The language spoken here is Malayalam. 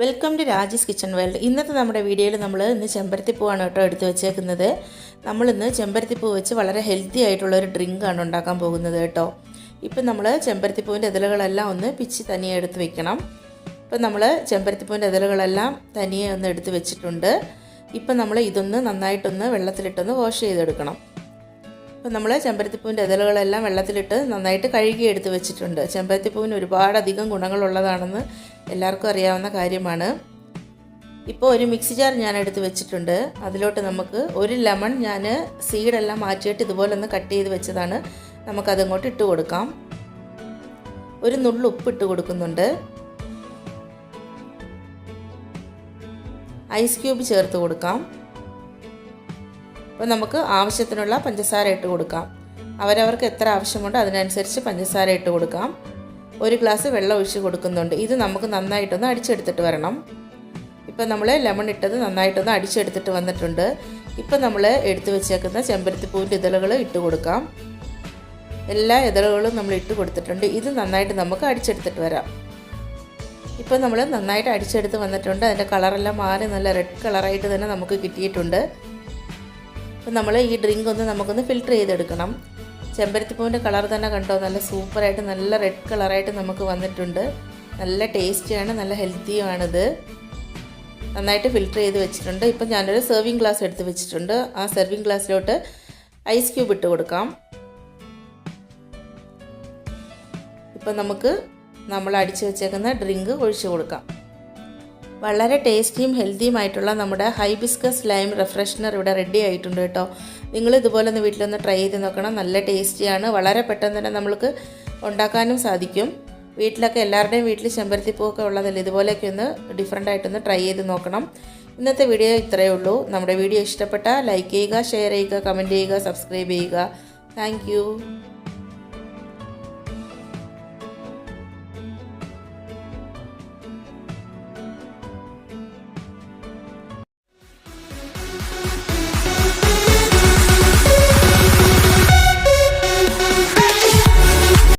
Welcome to Raji's kitchen world ഇന്നത്തെ നമ്മുടെ വീഡിയോയിൽ നമ്മൾ ഇന്ന് ചെമ്പരത്തിപ്പൂവാണ് കേട്ടോ എടുത്ത് വെച്ചേക്കുന്നത്. നമ്മളിന്ന് ചെമ്പരത്തിപ്പൂ വെച്ച് വളരെ ഹെൽത്തി ആയിട്ടുള്ള ഒരു ഡ്രിങ്കാണ് ഉണ്ടാക്കാൻ പോകുന്നത് കേട്ടോ. ഇപ്പം നമ്മൾ ചെമ്പരത്തിപ്പൂവിന്റെ ഇതളുകളെല്ലാം ഒന്ന് പിച്ചി തനിയെ എടുത്ത് വെക്കണം. ഇപ്പം നമ്മൾ ചെമ്പരത്തിപ്പൂവിന്റെ ഇതളുകളെല്ലാം തനിയെ ഒന്ന് എടുത്ത് വെച്ചിട്ടുണ്ട്. ഇപ്പം നമ്മൾ ഇതൊന്ന് നന്നായിട്ടൊന്ന് വെള്ളത്തിലിട്ടൊന്ന് വാഷ് ചെയ്തെടുക്കണം. ഇപ്പം നമ്മൾ ചെമ്പരത്തിപ്പൂവിന്റെ ഇതളുകളെല്ലാം വെള്ളത്തിലിട്ട് നന്നായിട്ട് കഴുകി എടുത്ത് വെച്ചിട്ടുണ്ട്. ചെമ്പരത്തിപ്പൂവിന് ഒരുപാടധികം ഗുണങ്ങളുള്ളതാണെന്ന് എല്ലാവർക്കും അറിയാവുന്ന കാര്യമാണ്. ഇപ്പോൾ ഒരു മിക്സി ജാർ ഞാൻ എടുത്ത് വെച്ചിട്ടുണ്ട്. അതിലോട്ട് നമുക്ക് ഒരു ലെമൺ ഞാൻ സീഡെല്ലാം മാറ്റിയിട്ട് ഇതുപോലെ ഒന്ന് കട്ട് ചെയ്ത് വെച്ചതാണ്. നമുക്കതങ്ങോട്ട് ഇട്ട് കൊടുക്കാം. ഒരു നുള്ളു ഉപ്പ് ഇട്ട് കൊടുക്കുന്നുണ്ട്. ഐസ് ക്യൂബ് ചേർത്ത് കൊടുക്കാം. അപ്പോൾ നമുക്ക് ആവശ്യത്തിനുള്ള പഞ്ചസാര ഇട്ട് കൊടുക്കാം. അവരവർക്ക് എത്ര ആവശ്യമുണ്ടോ അതിനനുസരിച്ച് പഞ്ചസാര ഇട്ട് കൊടുക്കാം. ഒരു ഗ്ലാസ് വെള്ളം ഒഴിച്ച് കൊടുക്കുന്നുണ്ട്. ഇത് നമുക്ക് നന്നായിട്ടൊന്ന് അടിച്ചെടുത്തിട്ട് വരണം. ഇപ്പം നമ്മൾ ലെമൺ ഇട്ടത് നന്നായിട്ടൊന്ന് അടിച്ചെടുത്തിട്ട് വന്നിട്ടുണ്ട്. ഇപ്പം നമ്മൾ എടുത്തു വെച്ചേക്കുന്ന ചെമ്പരത്തിപ്പൂവിന്റെ ഇതളുകൾ ഇട്ട് കൊടുക്കാം. എല്ലാ ഇതളുകളും നമ്മൾ ഇട്ട് കൊടുത്തിട്ടുണ്ട്. ഇത് നന്നായിട്ട് നമുക്ക് അടിച്ചെടുത്തിട്ട് വരാം. ഇപ്പം നമ്മൾ നന്നായിട്ട് അടിച്ചെടുത്ത് വന്നിട്ടുണ്ട്. അതിന്റെ കളറെല്ലാം മാറി നല്ല റെഡ് കളറായിട്ട് തന്നെ നമുക്ക് കിട്ടിയിട്ടുണ്ട്. അപ്പം നമ്മൾ ഈ ഡ്രിങ്ക് ഒന്ന് നമുക്കൊന്ന് ഫിൽറ്റർ ചെയ്തെടുക്കണം. ചെമ്പരത്തിപ്പൂവിന്റെ കളർ തന്നെ കണ്ടോ? നല്ല സൂപ്പറായിട്ട് നല്ല റെഡ് കളറായിട്ട് നമുക്ക് വന്നിട്ടുണ്ട്. നല്ല ടേസ്റ്റിയാണ് നല്ല ഹെൽത്തിയുമാണിത് നന്നായിട്ട് ഫിൽറ്റർ ചെയ്ത് വെച്ചിട്ടുണ്ട്. ഇപ്പം ഞാനൊരു സെർവിങ് ഗ്ലാസ് എടുത്ത് വെച്ചിട്ടുണ്ട്. ആ സെർവിങ് ഗ്ലാസ്സിലോട്ട് ഐസ് ക്യൂബ് ഇട്ട് കൊടുക്കാം. ഇപ്പം നമുക്ക് നമ്മൾ അടിച്ചു വെച്ചേക്കുന്ന ഡ്രിങ്ക് ഒഴിച്ചു കൊടുക്കാം. വളരെ ടേസ്റ്റിയും ഹെൽത്തിയുമായിട്ടുള്ള നമ്മുടെ ഹൈബിസ്കസ് ലൈം റിഫ്രഷ്നർ ഇവിടെ റെഡി ആയിട്ടുണ്ട് കേട്ടോ. നിങ്ങൾ ഇതുപോലെ ഒന്ന് വീട്ടിലൊന്ന് ട്രൈ ചെയ്ത് നോക്കണം. നല്ല ടേസ്റ്റിയാണ് വളരെ പെട്ടെന്ന് തന്നെ നമ്മൾക്ക് ഉണ്ടാക്കാനും സാധിക്കും. വീട്ടിലൊക്കെ എല്ലാവരുടെയും വീട്ടിൽ ചെമ്പരത്തിപ്പൂവൊക്കെ ഉള്ളതല്ലേ? ഇതുപോലെയൊക്കെ ഒന്ന് ഡിഫറെന്റ് ആയിട്ടൊന്ന് ട്രൈ ചെയ്ത് നോക്കണം. ഇന്നത്തെ വീഡിയോ ഇത്രയേ ഉള്ളൂ. നമ്മുടെ വീഡിയോ ഇഷ്ടപ്പെട്ടാൽ ലൈക്ക് ചെയ്യുക ഷെയർ ചെയ്യുക കമന്റ് ചെയ്യുക സബ്സ്ക്രൈബ് ചെയ്യുക. താങ്ക്